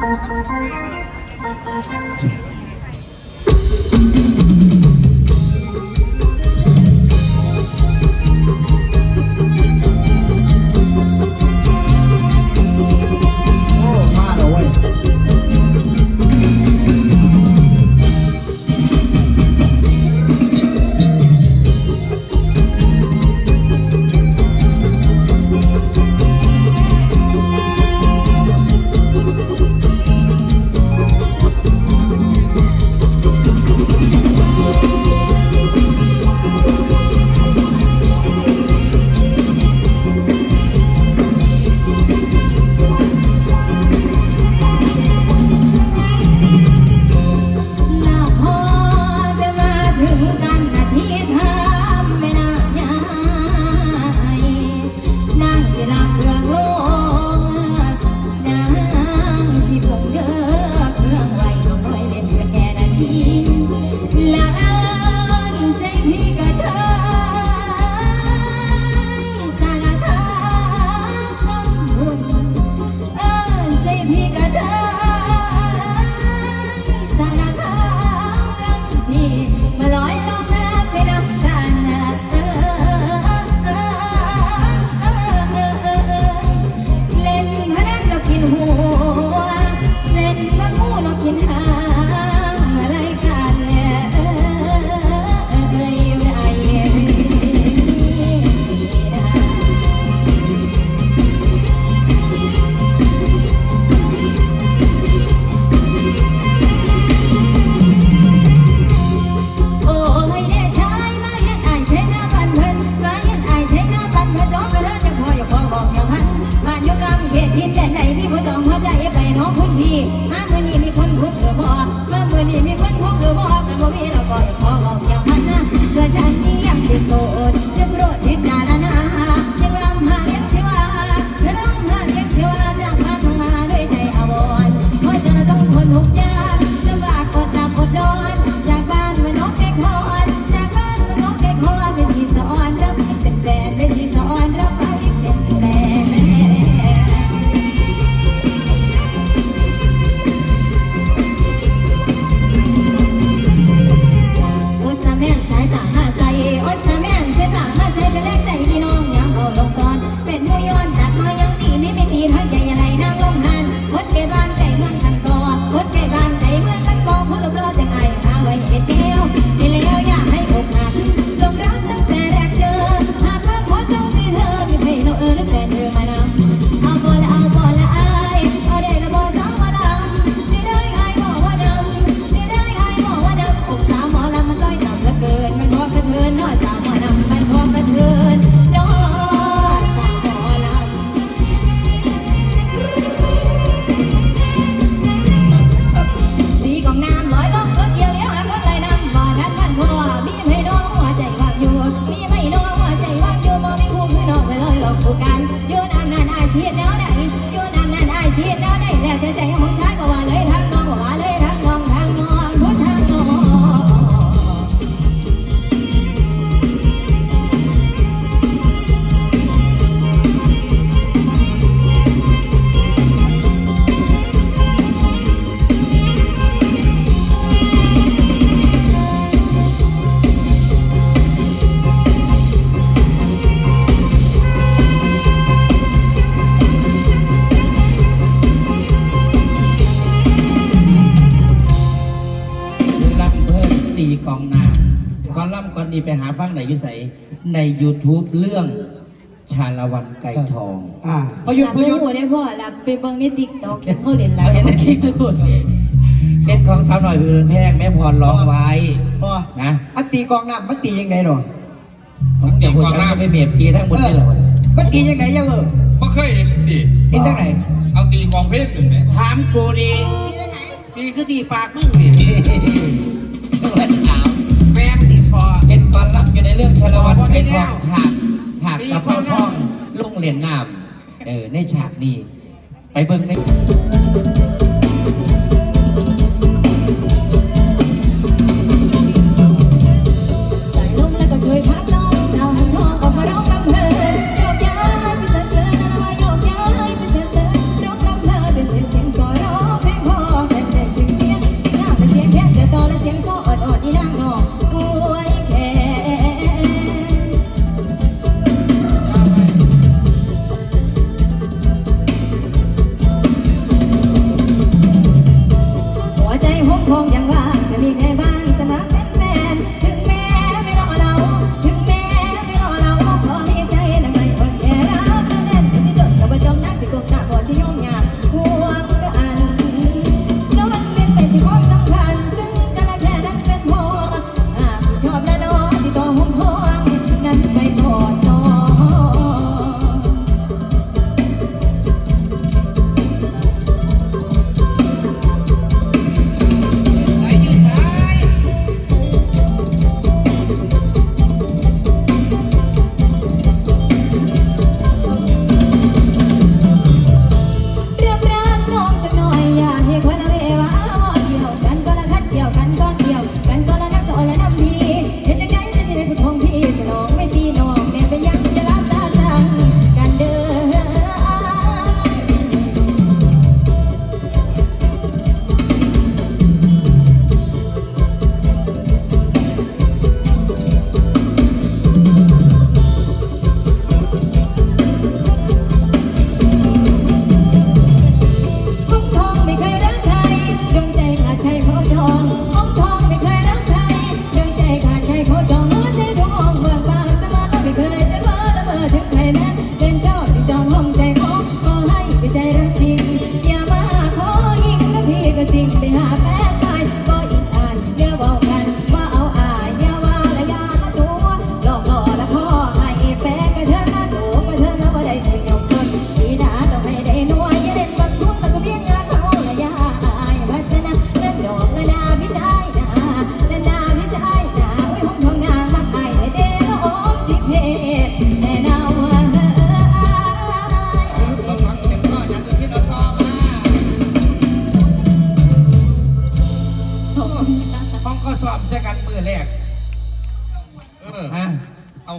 Thank you. Oh. ีไปหาฟังไหนยู่ใสใน YouTube เรื่องชาละวันไก่ทองอ่าประยุทหลัธ์บปไประยุทธ์หัวได้พ่อหลับไปบิ่ที่ติ๊กต็อกเขาเล่นหลายคนที่พูดเป็นของสาวหน่อยเพื่อนแพงแม่พรร้องไว้พอนะอัตีกองน้ำมัตียังไงหนอผมจะพูดกันก็ไม่เบียดตีทั้งหมดนี่แหละวันี้มัตียังไงยังเออบ่เคยเห็นดิตีตั้งไหนเอาตีกองเพชรหนึ่งไหมถามกูดีตีคือตีปากมึงดิ ตอนรับอยู่ในเรื่องชลวันไผ่ทองฉากฉากกระเพาะทองลุงเหรียญน้ำเออในฉากนี้ ไปเบิ่งใน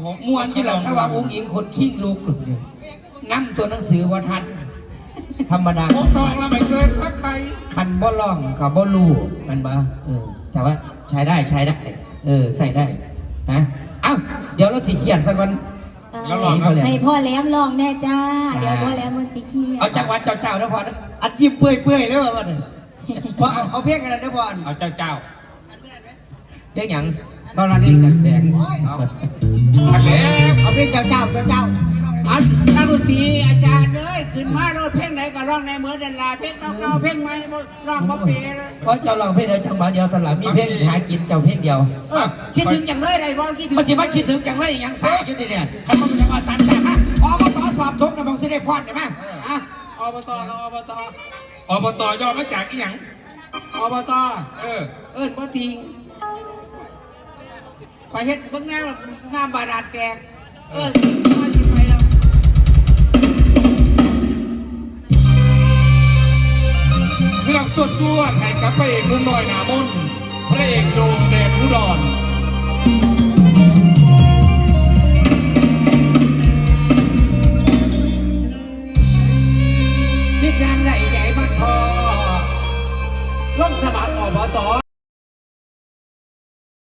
ของมวนที่เราถ้าว่าอุ้งอิงคนขี้ลูกนั่ตัวหนังสือว่าทันธรรมดาผมทองแล้วไม่เคยพักใครคันบ่ล่องกับบ่ลูมันบ่เออ แต่ว่าใช้ได้ใช้ได้ เออ ใส่ได้นะเอ้าเดี๋ยวเราสิเขียนสักวันแล้วลองครับให้พ่อแหลมลองแน่จ้า เดี๋ยวพ่อแหลมมันสิเขียนเอาจังหวัดเจ้าๆนะพอนะอัดยิ้มเปื่อยเปื่อยๆเลยว่ะมันพอเอาเอาเพียงกันนะเด้อบอลเอาเจ้าเจ้าเรื่องหยัง ตอนนั้นเองกันแสงเอาอันเล็กเอาเพียงเจ้าเจ้าเจ้าเจ้าอันนักดนตรีอาจารย์เลยขึ้นมาโน้เพลงไหนก็ร้องในเหมือนเดนลาเพลงเก่าเพลงใหม่ร้องบ่เปลี่ยนเพราะเจ้าลองเพลงเดียวจังหวะเดียวตลอดมีเพลงหากินเจ้าเพลงเดียวเออคิดถึงจังเลยได้บ่คิดถึงมันสิมาคิดถึงจังเลยอย่างสายอยู่นี่เนี่ยคันมันจะมาสันแต่ฮะพอมาต่อสอบทุกนะบางสิได้ฟอนได้ไหมอะอบตกับอบตอบตย่อมาจากอีหยังอบตเออเอิ้นบ่ทิ้ง ไปเฮ็ดเบิ่งแนวน้ำบาดาลแตกเออมาสิไปแล้วเรื่องสวดสวดให้กับพระเอกหนุ่มน้อยหนามนพระเอกโดมแดนอุดร